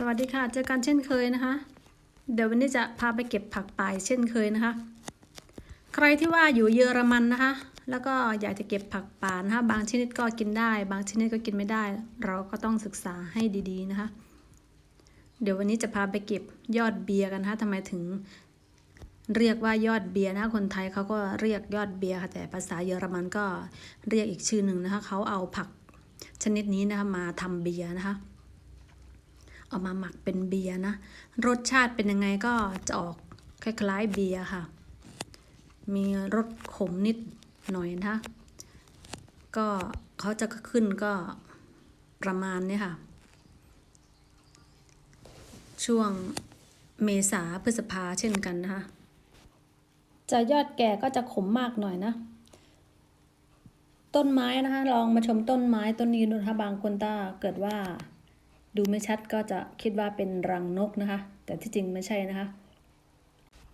สวัสดีค่ะ เจอกันเช่นเคยนะคะ เดี๋ยววันนี้จะพาไปเก็บผักป่ายเช่นเคยนะคะ ใครที่ว่าอยู่เยอรมันนะคะ แล้วก็อยากจะเก็บผักป่านะคะบางชนิดก็กินได้ บางชนิดก็กินไม่ได้ เราก็ต้องศึกษาให้ดีๆนะคะ เดี๋ยววันนี้จะพาไปเก็บยอดเบียร์กันนะคะทำไมถึงเรียกว่ายอดเบียร์นะคนไทยเขาก็เรียกยอดเบียร์ค่ะแต่ภาษาเยอรมันก็เรียกอีกชื่อหนึ่งนะคะเขาเอาผักชนิดนี้นะคะมาทำเบียร์นะคะ เอามาหมักเป็นเบียร์นะ รสชาติเป็นยังไงก็จะออกคล้ายๆเบียร์ค่ะ มีรสขมนิดหน่อยนะคะ ก็เขาจะขึ้นก็ประมาณนี้ค่ะ ช่วงเมษาพฤษภาเช่นกันนะคะ จะยอดแก่ก็จะขมมากหน่อยนะ ต้นไม้นะคะ ลองมาชมต้นไม้ต้นนี้ดูนะคะบางคนถ้าเกิดว่า ดูไม่ชัดก็จะคิดว่าเป็นรังนกนะคะ แต่ที่จริงไม่ใช่นะคะ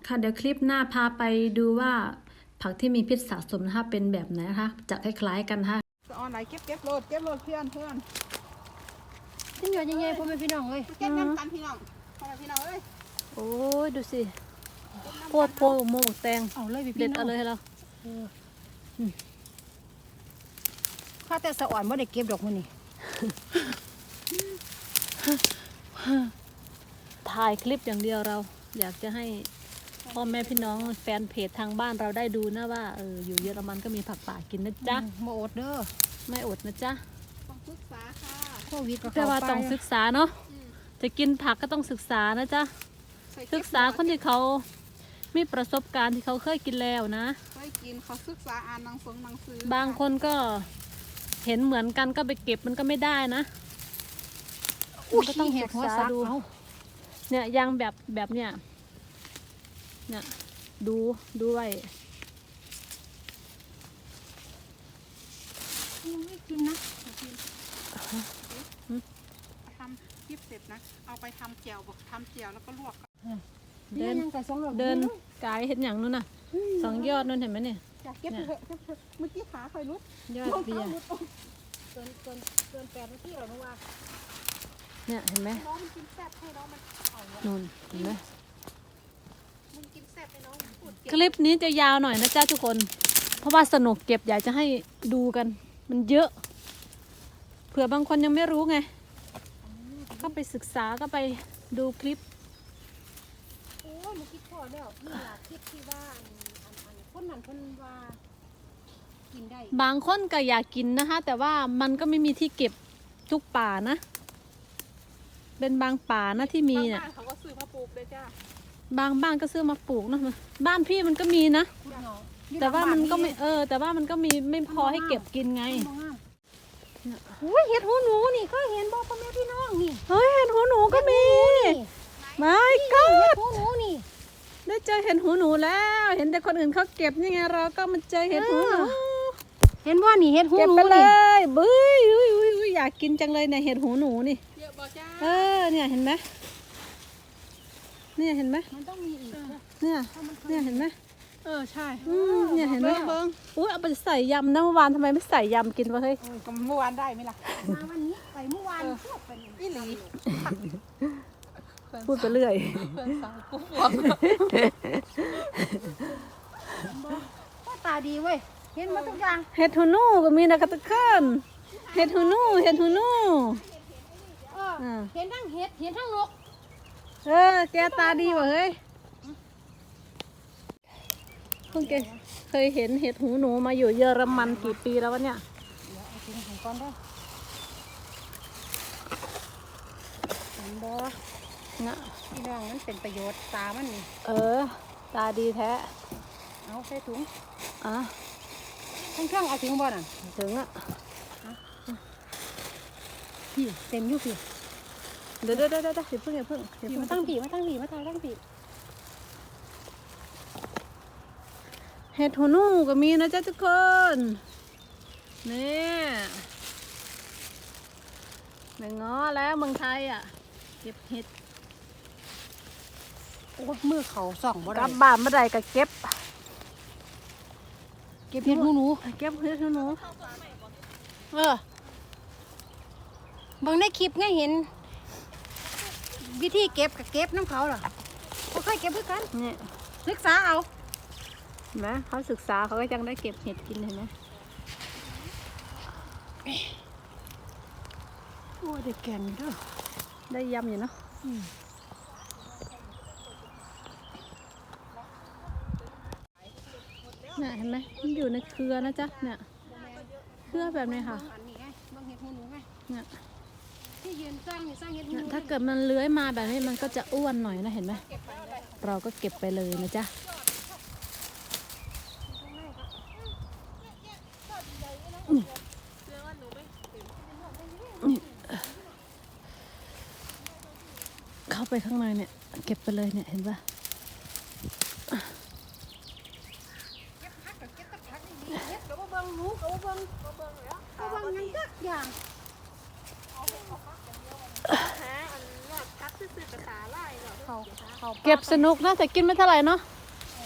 ค่ะเดี๋ยวคลิปหน้าพาไปดูว่า ผักที่มีพิษสะสมนะคะเป็นแบบไหนนะคะ จะคล้ายๆกันนะคะสะออนไหนเก็บเก็บโหลดเก็บโหลดเพื่อนเพื่อนนี่หยอดยังไงพ่อแม่พี่น้องเอ้ยเก็บน้ำกันพี่น้องพ่อแม่พี่น้องเอ้ยโอ้ยดูสิโพดโพดโมกแตงเอาเลยพี่เด็พี่ดน้อเอางเลยให้เราข้าแต่สะอ่อนบ่ได้เก็บดอกมื้อนี้ ถ่ายคลิปอย่างเดียวเรา อยากจะให้พ่อแม่พี่น้องแฟนเพจทางบ้านเราได้ดูนะว่าเอออยู่เยอรมันก็มีผักป่ากินนะจ๊ะบ่อดเด้อไม่อดนะจ๊ะต้องศึกษาค่ะโควิดก็แต่เข้าว่าไปต้องศึกษาเนาะจะกินผักก็ต้องศึกษานะจ๊ะใส่เบศึกษาคนที่เขามีประสบการณ์ที่เขาเคยกินแล้วนะเคยกินเขาศึกษาอ่านหนังสือหนังสือบางคนก็เห็นเหมือนกันก็ไปเก็บมันก็ไม่ได้นะ อุ้ยก็ต้องเห็ดหัวศึกษาซักดูเอาเนี่ยยางแบบแบบเนี่ยเนี่ยดูดูไว้ไม่กินนะทำคลิปเสร็จนะ เอาไปทำเจียวบอกทำเจียวแล้วก็ลวกเดินยังแต่สองดอกเดินกายเห็นอย่างนู้นน่ะสองยอดนู่นเห็นไหมเนี่ยอยากเก็บไปเถอะเก็บเถอะเมื่อกี้ขาคอยรุดยอดเบียร์รองท้าหลุดออกเกินเกินเกินแปดนาทีแล้วนะว่า เนี่ยเห็นไหมน้องมันกินแซ่บให้น้องมันเอาเนี่ยนู่นเห็นไหมมึงกินแซ่บให้น้องพูดเก่งคลิปนี้จะยาวหน่อยนะจ๊ะทุกคน เพราะว่าสนุกเก็บอยากจะให้ดูกัน มันเยอะ เผื่อบางคนยังไม่รู้ไง ก็ไปศึกษาก็ไปดูคลิป โอ้ยมันคิดพอแล้วนี่ล่ะคลิปที่ว่าอันอันอันคนนั้นเพิ่นว่ากินได้บางคนก็อยากกินนะคะ แต่ว่ามันก็ไม่มีที่เก็บทุกป่านะ เป็นบางป่านะที่มีบางเนี่ย บ้านเขาก็ซื้อมาปลูกเลยจ้าบางบ้านก็ซื้อมาปลูกนะบ้านพี่มันก็มีนะคุณเนาะแต่ว่ามันก็ไม่เออ แต่ว่ามันก็มีไม่พอให้เก็บกินไงอุ้ยเห็ดหูหนูนี่ก็เห็นบ่พ่อแม่พี่น้องนี่เฮ้ยเห็นหูหนูก็มีนี่ไม่ก็เห็ดหูหนูนี่ ได้เจอเห็นหูหนูแล้ว เห็นแต่คนอื่นเขาเก็บนี่ไงเราก็มาเจอเห็นหูหนูเห็นว่านี่เห็ดหูเก็บหนูไปเลนี่ยบื้ยอุ้ยอุ้ยอุ้ยอยากกินจังเลยเนี่ยเห็ดหูหนูนี่เยอะ บอกจ้าเออเนี่ยเห็นไหมเนี่ยเห็นไหมมันต้องมีอีกนะเนี่ยเนี่ยเห็นไหมเออใช่อืมเนี่ยเห็นไหมเบิ้งเบิ้งอุ้ยเอาไปใส่ยำนะเมื่อวานทำไมไม่ใส่ยำกินวะเฮ้ยก็เมื่อวานได้ไหมล่ะมาวันนี้ไปเมื่อวานพวกเป็นอีหลีพูดไปเรื่อยเพื่อนสาวกูบอกก็ตาดีเว้ยเห็นหมาทุกอย่างเห็ดหูหนูก็มีนะคะทุกคนเห็ดหูหนูเห็ดหูหนูเอออ่าเห็นทั้งเห็ดเห็นทั้งนกเออแกตาดีวะเฮ้ยเพิ่งแกเคยเห็นเห็ดหูหนูมาอยู่เยอรมันกี่ปีแล้ววะเนี่ยเดี๋ยวเอาทิ้งของก่อนเด้อเห็นบ่นะพี่น้องมันเป็นประโยชน์ตามันนี่เออ ตาดีแท้เอาใส่ถุงอะทั้งเครื่องเอาถึงบ่น่ะถึงอะพี่เต็มอยู่พี่ เดี๋ยวเดี๋ยวเดี๋ยวเดี๋ยวอย่าเพิ่งอย่าเพิ่งอย่าพี่เพิ่มางตั้งพี่มาตั้งพี่มาตั้งตั้งพี่เห็ดหูหนูก็มีนะจ๊ะทุกคนนี่ไม่ง้อแล้วเมืองไทยอะเก็บเห็ดโอ้มือเขาส่องบ่กได้ลับบ้านเมื่อใดก็เก็บ เก็บเห็ดหูหนูเก็บเห็ดหูหนูเออเบางในคลิปไงเห็น วิธีเก็บกับเก็บน้ำเขาเหรอเขาเคยเก็บด้วยกันเนี่ยศึกษาเอาเห็นไหมเขาศึกษาเขาก็ยังได้เก็บเห็ดกินเห็นไหมโอ้ได้แกงอยู่เด้วยได้ยำอยู่เนาะเนี่ยเห็นไหมมันอยู่ในเครือนะจ๊ะเนี่ยเครือแบบนี้ค่ะ อันนี้ไงบางเห็ดหูหนูไงเนี่ย ที่ยืนสร้างนี่สร้างเห็ดหูเนี่ยหนูถ้าเกิดมันเลื้อยมาแบบนี้มันก็จะอ้วนหน่อยนะเห็นไหมเราก็เก็บไปเลยนะจ๊ะนี่เข้าไปข้างในเนี่ย เก็บไปเลยเนี่ยเห็นปะ เก็บผักกับเก็บแตะผักนี่ดีเห็ดกับว่าเบิ่งหนูกับว่าเบิ่งกับเบิ่งแล้วกับเบิ่งหยังจักอย่าง เขาเขา เก็บส นุกนะแต่กินไม่เท่าไหร่เนาะ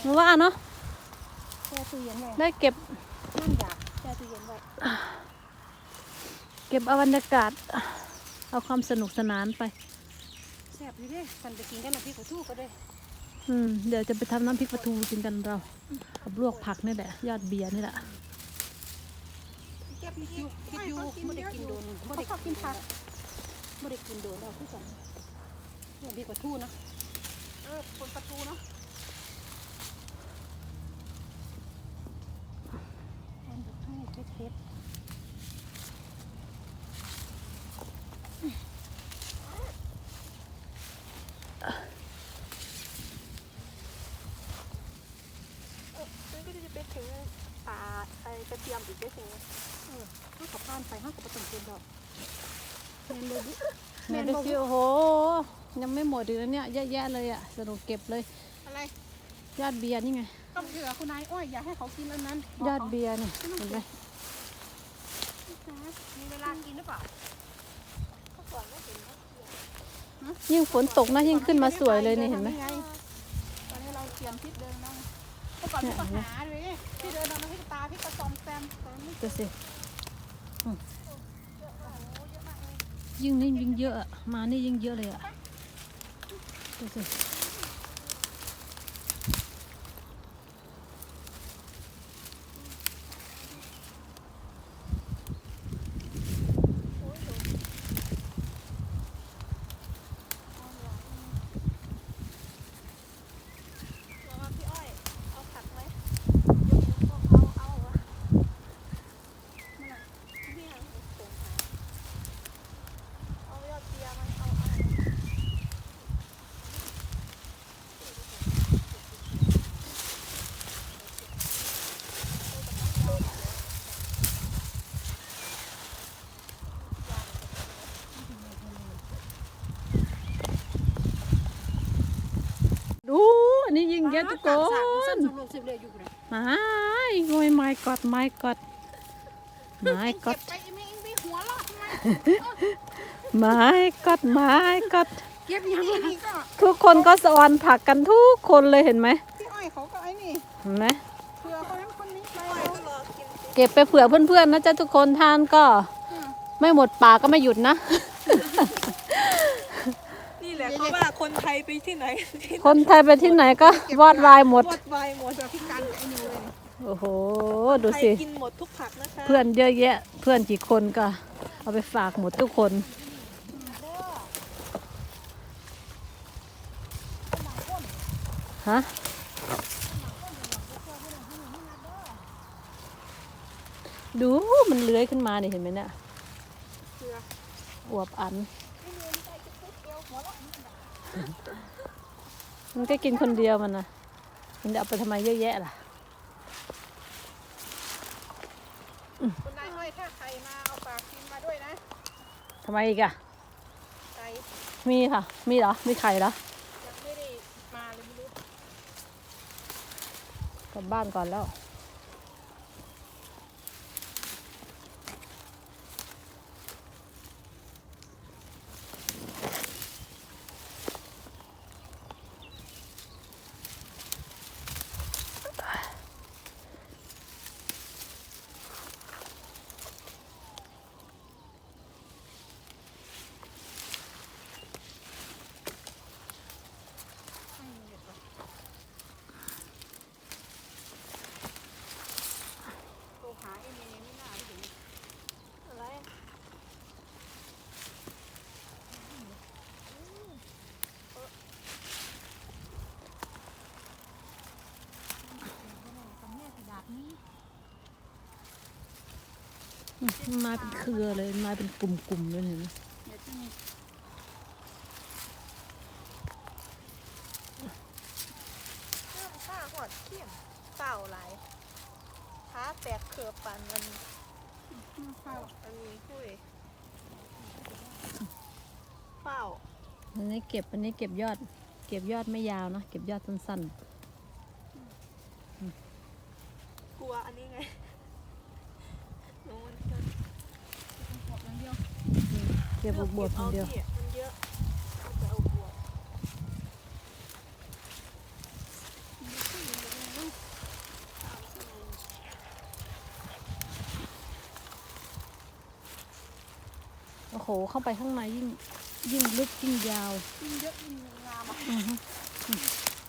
หนูว่าเนาะแช่ตู้เย็นไว้ได้เก็บนั่นอยากแช่ตู้เย็นไว้เก็บเอาบรรยากาศ เอาความสนุกสนานไปแซ่บอยู่เด้กันไปกินกันน้ำพริกกระทู้ก็ได้อืมเดี๋ยวจะไปทำน้ำพริกปลาทูกินกันเรากับลวกผักนี่แหละยอดเบียร์นี่แหละเก็บพริกอยู่พริกอยู่ไม่ได้กินโดนไม่ได้กินผักไม่ได้กินโดนเราคือกันเนี่ยพริกกระทู้นะเออคนประตูเนาะอันกระทู้เผ็ดซึ่งก็จะไปถึงป่าไอ้กระเทียมอีกได้ถึงๆห้ากับผ่านไปห้ากับประตูเป็นดอกแมนเลยดิแม่ดูสิโอ้โห ยังไม่หมดอีกแล้วเนี่ยเยอะแยะเลยอะสนุกเก็บเลยอะไรยอดเบียร์นี่ไงก็เผื่อคุณนายอ้อยอย่าให้เขากินอันนั้นยอดเบียร์นี่เห็นไหมมีเวลากินหรือเปล่ายิ่งฝนตกนะยิ่งขึ้นมาสวยเลยนี่เห็นไหมตอนนี้เราเตรียมพิษเดินแล้วเมื่อก่อนพี่ก็หาเลยพี่เดินเอาน้ำพริกตาพี่ก็ซอมแซมตอนนี้ดูสิอืมยิ่งนี่ยิ่งเยอะอะมานี่ยิ่งเยอะเลยอะ ดูสิ พี่อ้อยเอาผักไหมเอาเอาวะนี่พี่ส่งหาเอายอดเบียร์ไหมเอาเอา ดูอันนี้ยิ่ง เยอะทุกคนนสุดลงสิบเลยอยไม่โอ้ยไม่กอดไม่กอดไม่กอดไม่กอดไม่กอดทุกคนก็สอนผักกันทุกคนเลยเห็นไหมพี่อ้อยเขาก็ไอ้นี่เห็นไหมเผื่อคนนั้นคนนี้ไปอ้อยก็รอกินเก็บไปเผื่อเพื่อนๆนะจ๊ะทุกคนทานก็ ไม่หมดปากก็ไม่หยุดนะ เพราะว่าคนไทยไปที่ไหนที่คนไทยไปที่ไหนก็วอดวายหมดวอดวายหมดเผื่อพี่กันไอ้นิวเลยโอ้โห ดูไทยสิกินหมดทุกผักนะคะเพื่อนเยอะแยะ เพื่อนกี่คนก็ เอาไปฝากหมดทุกคน ฮะ ดูมันเลื้อยขึ้นมาเนี่ยเห็นไหมเนี่ยอวบอัน มันก็กินคนเดียวมันนะมันจะเอาไปทำไมเยอะแยะล่ะคุณนายอ้อยถ้าใครมาเอาปากกินมาด้วยนะทำไมอีกอะไก่มีค่ะ มีเหรอ มีไข่เหรอยังไม่ได้มาเลยไม่รู้กลับบ้านก่อนแล้ว มันมาเป็นเครือเลยมันมาเป็นกลุ่มๆเลยเห็นไหมเดี๋ยวจะมีเรื่องข้าหอดเขี้ยมเปล่าหลายขาแตกเขือบปันมันข้าวอันนี้คุยเปล่าอันนี้เก็บอันนี้เก็บยอด เก็บยอดไม่ยาวเนอะเก็บยอดสั้นกลัวอันนี้ไงหนูมันจะ ขอบอย่างเดียว ๆ เก็บบวบๆคนเดียวอาที่มันเยอะมันจะเอาบวบโอ้โห เข้าไปข้างในยิ่งยิ่งลึกยิ่งยาวยิ่งเยอะยิ่งงามอะอือฮึอืม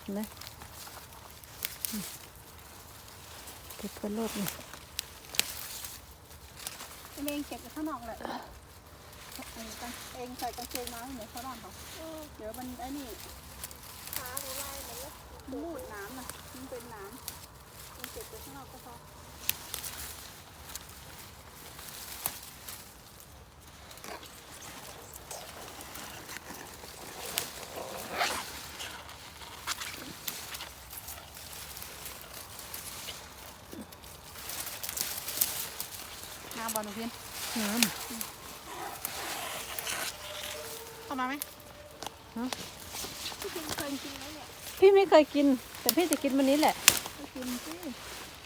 เห็นไหมอืมเก็บกระโลดเลยเองเก็บไปข้างนอกแหละ เองกางเองใส่กางเกงมาให้เหมือนชาวบ้านเขาเดี๋ยวมันไอ้นี่ขาหนูไล่มันแล้วมูดน้ำน่ะมันเป็นน้ำเองเก็บไปข้างนอกก็พองามบอลหนูเพียนน้ เข้ามาไหมพี่กินเคยกินไหมเนี่ยำพี่ไม่เคยกิน แต่พี่จะกินวันนี้แหละก็กินสิ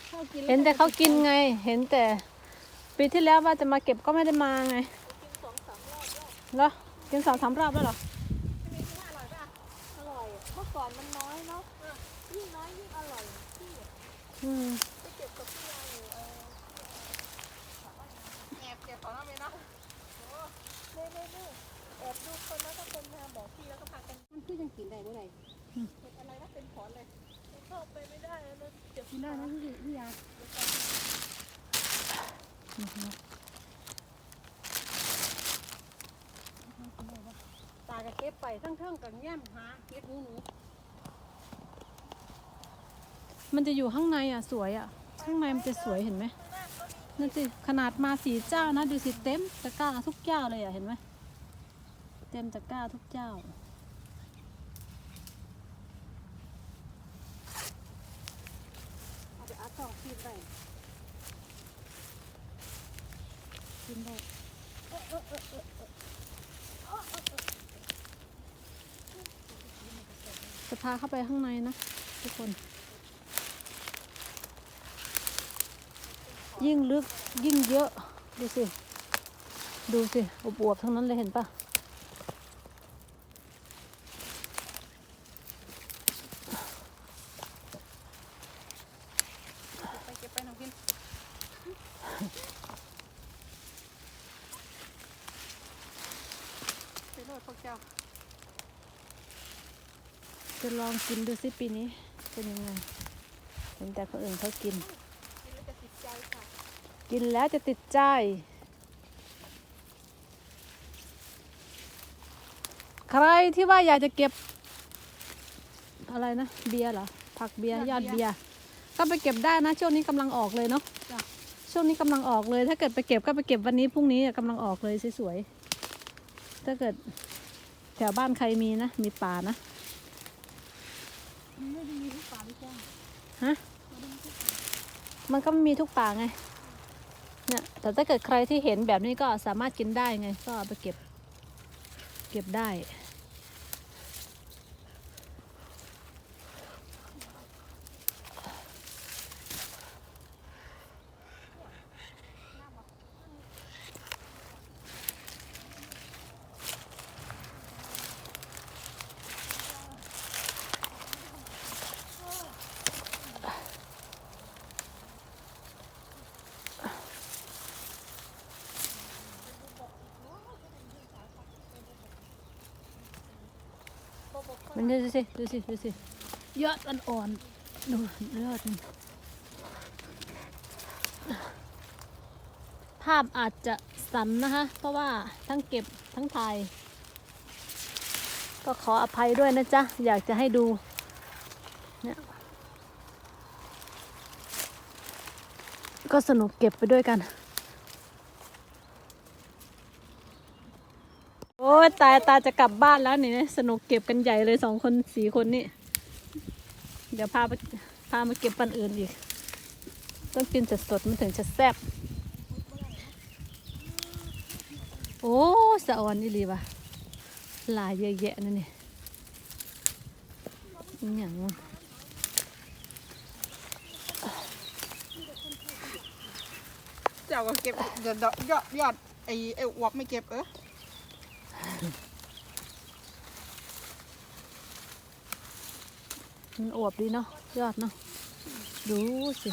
เข้ากินเห็นแต่เขากินไง เห็นแต่ ปีที่แล้วว่าจะมาเก็บก็ไม่ได้มาไงกินสองสามรอบแล้วเหรอกินสองสามรอบแล้วเหรอไม่รู้ว่าอร่อยป่ะอร่อยอะเมื่อก่อนมันน้อยเนาะยิ่งน้อยยิ่งอร่อยพี่อะอืม ไปเก็บกับพี่ยายอยู่เออ แอบเก็บของเราไปเนาะ เน่เน่เน่แอบดูคนแล้วก็คนมาบอกพี่แล้วก็พากัน มันคือยังกิน ได้เมื่อไหร่เห็นอะไรนะเป็นผอนเลยเข้าไปไม่ได้แล้วนะเจ็บกินได้นะพี่พี่ยาตากระเก็บไปทั้งเทิงกับแง้มหาเก็บหนูหนูมันจะอยู่ข้างในอะสวยอะ ข้างในมันจะสวยเห็นไหมนั่นสิขนาดมาสีเจ้านะ ดูสิเต็มตะกร้าทุกเจ้าเลยอะเห็นไหมเต็มตะกร้าทุกเจ้า เอาไดสองขีดไปกินได้จะพาเข้าไปข้างในนะ ทุกคน ยิ่งลึกยิ่งเยอะ ดูสิ ดูสิอบอวบทั้งนั้นเลยเห็นปะ ไปเก็บไปน้องพินไปโลดพวกเจ้า จะ ลองกินดูสิปีนี้เป็นยังไงเห็นแต่คนอื่นเขากินกินแล้วจะติดใจค่ะกินแล้วจะติดใจ ใครที่ว่าอยากจะเก็บ อะไรนะ เบียร์เหรอ ผักเบียร์ยยออดดเบีเบียยร์ร์ก็ไปเก็บได้นะ ช่วงนี้กำลังออกเลยเนาะจ้ะช่วงนี้กำลังออกเลย ถ้าเกิดไปเก็บก็ไปเก็บวันนี้พรุ่งนี้อะกำลังออกเลยสวยๆถ้าเกิดแถวบ้านใครมีนะ มีป่านะมัน ไม่ได้มีทุกป่าพี่จ้งฮะมันก็มีทุกป่าไงเนี่ยแต่ถ้าเกิดใครที่เห็นแบบนี้ก็สามารถกินได้ไง ก็เอาไปเก็บ เก็บได้ มันดูสิดูสิดูสิยอดอ่อนๆดูยอดมันภาพอาจจะสั่นนะคะ เพราะว่าทั้งเก็บทั้งถ่าย ก็ขออภัยด้วยนะจ๊ะ อยากจะให้ดูเนี่ยก็สนุกเก็บไปด้วยกัน โอ้ยตายตาจะกลับบ้านแล้วนี่สนุกเก็บกันใหญ่เลยสองคนสี่คนนี่ เดี๋ยวพาไปพามาเก็บปันอื่นอีก ต้องกินสดๆมันถึงจะแซ่บโอ้สะออนนี่ลีว่ะลายเยอะแยะนั่นนี่อย่างวะเจ้าก็เก็บเดี๋ยวยอดยอดไอ้ไอ้อวบไม่เก็บเออ มันอวบดีเนาะยอดเนาะดูสิ